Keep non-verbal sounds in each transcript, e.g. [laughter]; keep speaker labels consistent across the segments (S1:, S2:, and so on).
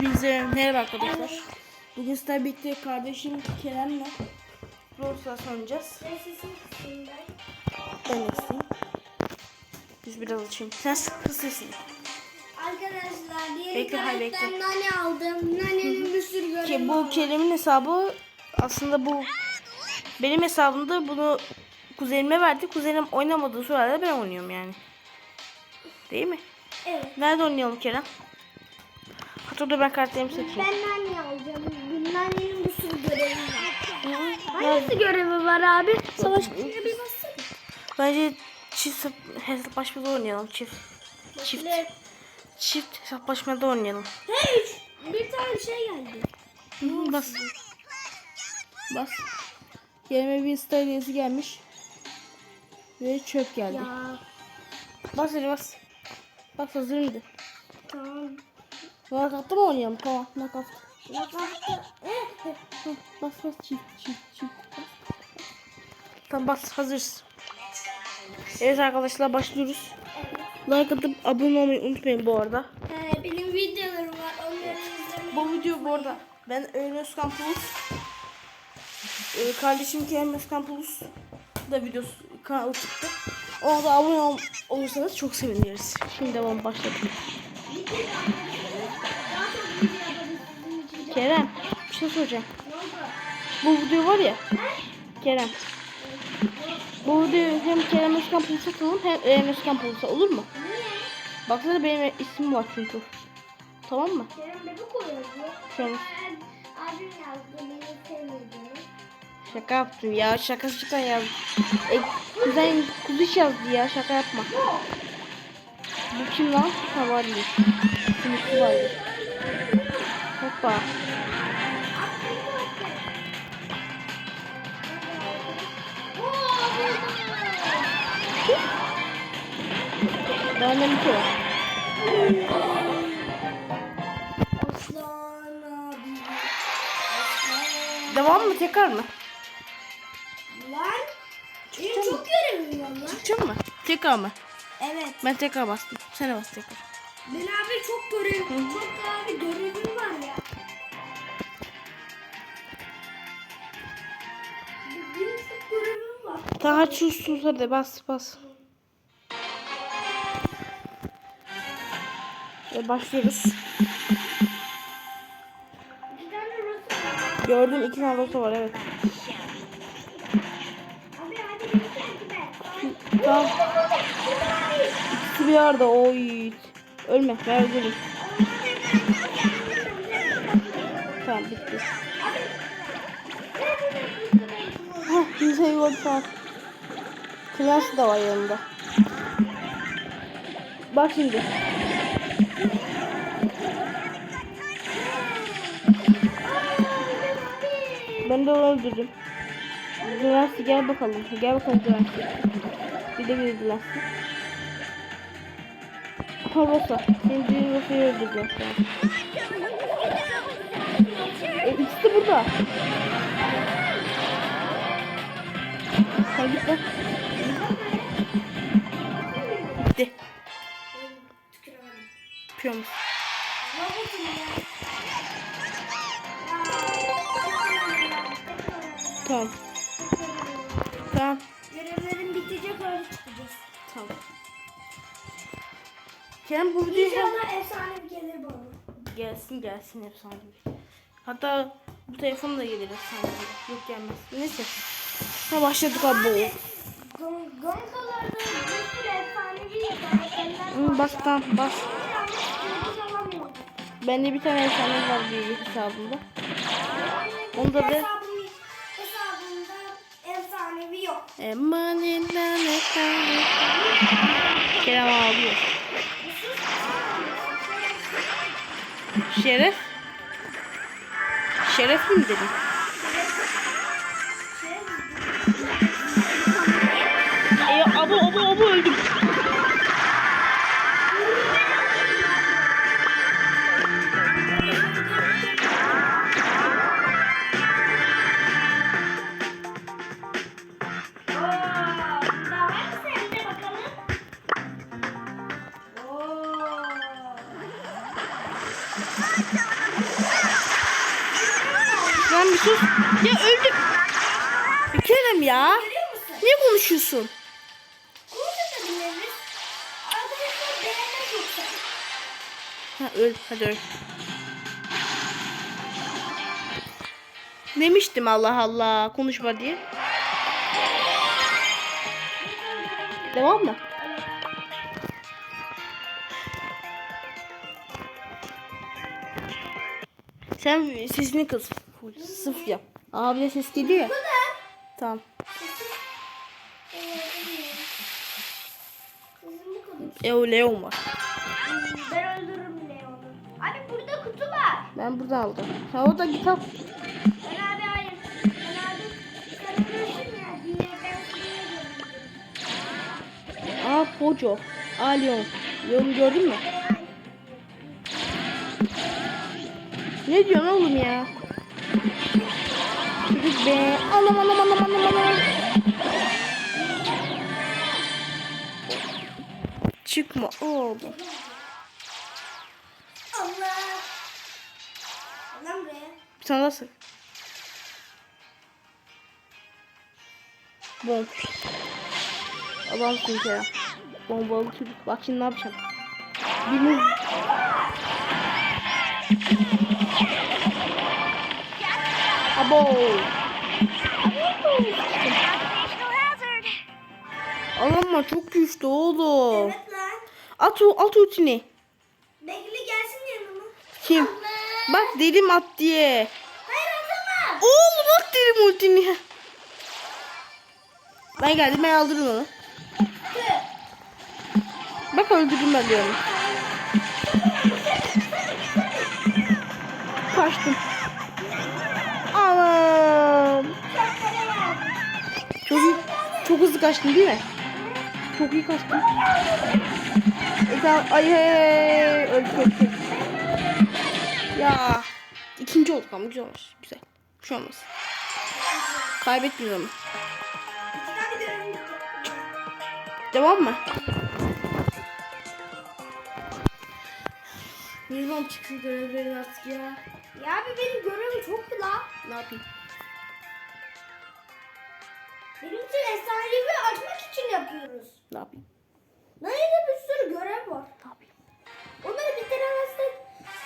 S1: Hepinize merhaba arkadaşlar. Bugün sizlerle birlikte kardeşim Kerem'le Stars oynayacağız. Ben ekleyeyim. Biz biraz açayım. Sen hızlısın.
S2: Arkadaşlar diğer
S1: Bekle,
S2: internetten
S1: bekle.
S2: nane aldım. Nanenin bir sürü görevi
S1: Ki bu
S2: var.
S1: Kerem'in hesabı aslında bu benim hesabımda bunu kuzenime verdi. Kuzenim oynamadığı sırada ben oynuyorum yani. Değil mi?
S2: Evet.
S1: Nerede oynayalım Kerem? Hatta dur ben kartlarımı seçeyim.
S2: Ben nane alacağım. Bu Nanenin bir sürü görevi var. Hangisi görevi var abi? Savaş bir bassana.
S1: Bence çift hesaplaşmada oynayalım çift. Çift. Çift hesaplaşmada oynayalım.
S2: Hey bir tane şey geldi.
S1: Hı, Bas. Bas. Yerime bir hediyesi gelmiş. Ve çöp geldi.
S2: Ya
S1: Bas hadi bas. Bas hazırım de.
S2: tamam.
S1: Knockout'ta mı oynayalım? Tamam
S2: Eh,
S1: Hı, [laughs] Bas bas çift çift çift. Tamam bas hazırız. Evet arkadaşlar başlıyoruz. Like atıp abone olmayı unutmayın bu arada.
S2: He, benim videolarım var. Onları izlemeyi.
S1: Bu video bu arada ben Öğün Özkan Plus ee, kardeşim Kerem Özkan Plus da videosu kanalı çıktı. Ona da abone ol, olursanız çok seviniriz. Şimdi devam başladık. Kerem bir şey soracağım. Bu video var ya Kerem. Bu videoyu hem Kerem Özkan Plus'a atalım hem Öğün Özkan Plus'a olur mu? Baksana benim ismim var çünkü. Tamam mı?
S2: Kerem bebek oluyor.
S1: An
S2: Abim yazdı beni.
S1: Şaka yaptım ya. Şakası çıkan ya. E, kuzen kuzuş yazdı ya. Şaka yapma. Bu kim lan? Havarlı. Sınıfı vardı. Hoppa. Benden bir şey. Devam mı? Tekrar mı?
S2: Lan. Benim çok görevim var lan.
S1: Çıkacak mı? Tekrar mı?
S2: Evet.
S1: Ben tekrar bastım. Sen de bas tekrar.
S2: Ben abi çok görevim. Çok abi görevim var ya.
S1: Daha sus hadi bas bas. Ve başlıyoruz. Gördüm iki tane rosa var evet. Tamam. İkisi bir arada oy. Ölme ben öldürürüm. Tamam bitti. Hah şey oldu Klas da var yanında. Bak şimdi. Ben de onu öldürdüm. Gülensi gel bakalım. Gel bakalım Gülensi. Bir de bir Gülensi. Ha Rosa. Seni Rosa'yı öldüreceğim şu an. E, ikisi de burada. Sen git lan. Yapıyormuş.
S2: Robotum ya.
S1: Tamam. Tamam.
S2: Görevlerim bitecek öyle çıkacağız.
S1: Tamam. Kerem bu videoyu.
S2: İnşallah efsane bir gelir bana.
S1: Gelsin gelsin efsane bir. Hatta bu telefon da gelir efsane bir. Yok gelmez. Neyse. Ha başladık abi.
S2: Gon- Gonzolarda bir sürü var
S1: Bas
S2: ya.
S1: tamam bas. Bende bir tane efsane var bir hesabımda. Onda da
S2: Hesabım, hesabımda efsanevi yok.
S1: Emanetten efsane. Kerem ağlıyor. Şeref. Şeref mi dedim? E, abo abo
S2: Lan bir
S1: sus. Ya öldüm. Kerem ya. Ne konuşuyorsun? Ha öl hadi öl. Demiştim Allah Allah konuşma diye. Devam mı? Sen sesini kız. Sıfır yap. Abi ses geliyor ya. Tamam. Eo Leon var.
S2: Ben öldürürüm Leon'u. Abi burada kutu var.
S1: Ben burada aldım. Ha o da kitap.
S2: Ben abi hayır. Ben abi ölürsün ya seni öldürürüm.
S1: Aa Poco. Aa Leon. Leon'u gördün mü? Ne diyorsun oğlum ya? Çocuk be. Anam anam anam anam anam. Çıkma oğlum.
S2: Allah. Lan buraya.
S1: Sen nasıl? Bom. Adamsın Kerem. Bombalı çocuk. Bak şimdi ne yapacağım. Birini... Abo. Ama çok güçlü oğlum.
S2: Evet lan.
S1: At, at ultini.
S2: Bekle gelsin yanıma.
S1: Kim? Bak dedim at diye.
S2: Hayır atamam.
S1: Oğlum at dedim ultini. Ben geldim ben aldırdım onu. Bak öldürdüm ben diyorum. Kaçtım. Çok hızlı kaçtın değil mi? Çok iyi kaçtın. E tamam, ay hey, öldük öldük. Ya ikinci olduk ama güzel olmuş. Güzel. Bir şey olmaz. Kaybetmiyorum. Devam mı? Zaman çıksın görevlerin artık ya?
S2: Ya abi benim görevim çok la.
S1: Ne yapayım?
S2: Benim için efsanevi açmak için yapıyoruz.
S1: Ne yapayım?
S2: Nerede bir sürü görev var.
S1: Ne yapayım?
S2: Onları bitiremezsek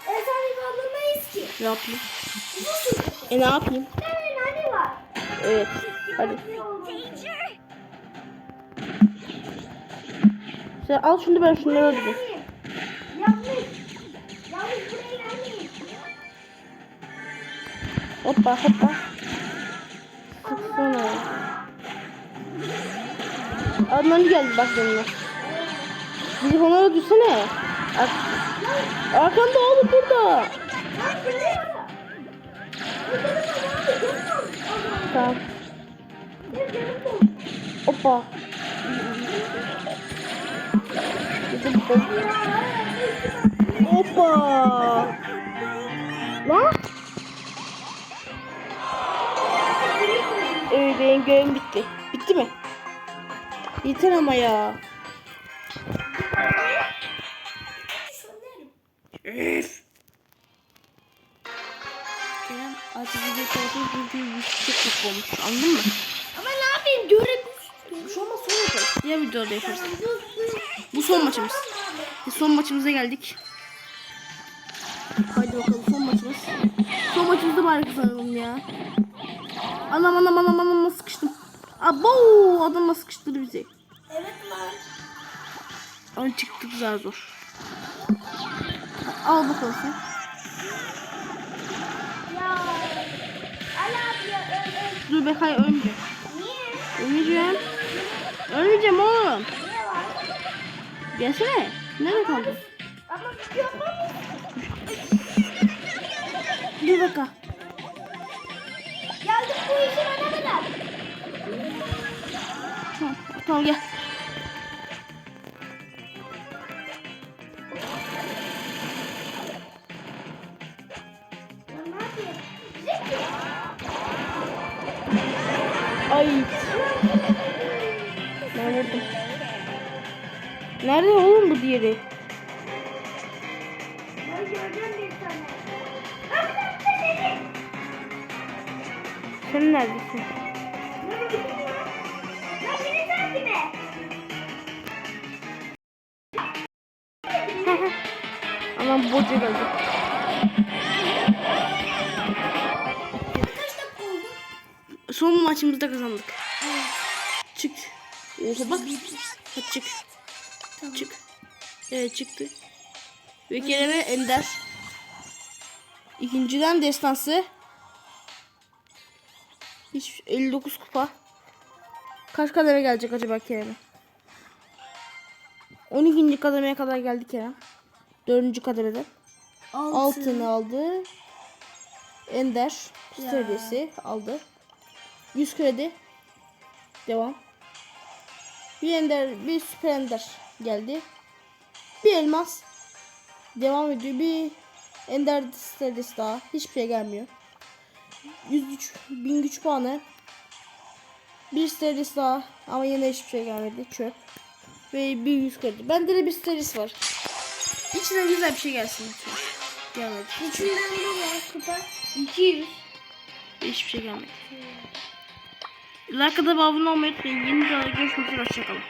S2: efsanevi alamayız ki.
S1: Ne yapayım? E ne yapayım?
S2: Evet hani var.
S1: Evet. Hadi. Sen al şunu ben şunları öldüreyim. Hoppa hoppa. Adnan geldi bak yanına. Bizi onlara düşsene. Ar Arkanda oğlum burada. Tamam. Hoppa. Hoppa. Lan. Evet benim görevim bitti. Bitti mi? Yeter ama ya. Üf. Kerem artık video tarafı video yüksek çok olmuş. Anladın mı?
S2: Ama ne yapayım
S1: Bir şey olmaz sonra yaparız. Diğer videoda yaparız. Bu son maçımız. Biz son maçımıza geldik. Haydi bakalım son maçımız. Son maçımızda bari kazanalım ya. Anam anam anam anam nasıl sıkıştım. Abo adam nasıl sıkıştırdı bizi.
S2: Evet lan.
S1: Ama çıktık zar zor. Al bakalım sen.
S2: Ya. Ali abi ya öl öl.
S1: Dur Bekay ölmeyeceğim.
S2: Niye?
S1: Ölmeyeceğim. Ölmeyeceğim oğlum.
S2: Niye var?
S1: Gelsene. Nerede kaldın?
S2: Ama yapamam.
S1: Bir dakika. Tamam, gel. Ay. Ben. Nerede oğlum bu diğeri?
S2: Ben göreceğim Dakika oldu?
S1: Son maçımızda kazandık. Çık. Oha bak. Hadi çık. Çık. Evet çıktı. Ve Kerem'e Ender. İkinciden destansı. Hiç 59 kupa. Kaç kademe gelecek acaba Kerem'e? 12. kademeye kadar geldi Kerem. 4. kademede. Altını aldı. Ender seviyesi aldı. 100 kredi. Devam. Bir ender, bir süper ender geldi. Bir elmas. Devam ediyor. Bir ender seviyesi daha. Hiçbir şey gelmiyor. 103 bin güç puanı. Bir serisi daha ama yine hiçbir şey gelmedi. Çöp. Ve bir yüz kredi. Bende de bir serisi var. İçine güzel bir şey gelsin lütfen. Gelmedi.
S2: İçinden ne var kupa?
S1: 200. Hiçbir şey gelmedi. Like'a da abone olmayı unutmayın. Yeni videoda görüşmek üzere. Hoşçakalın.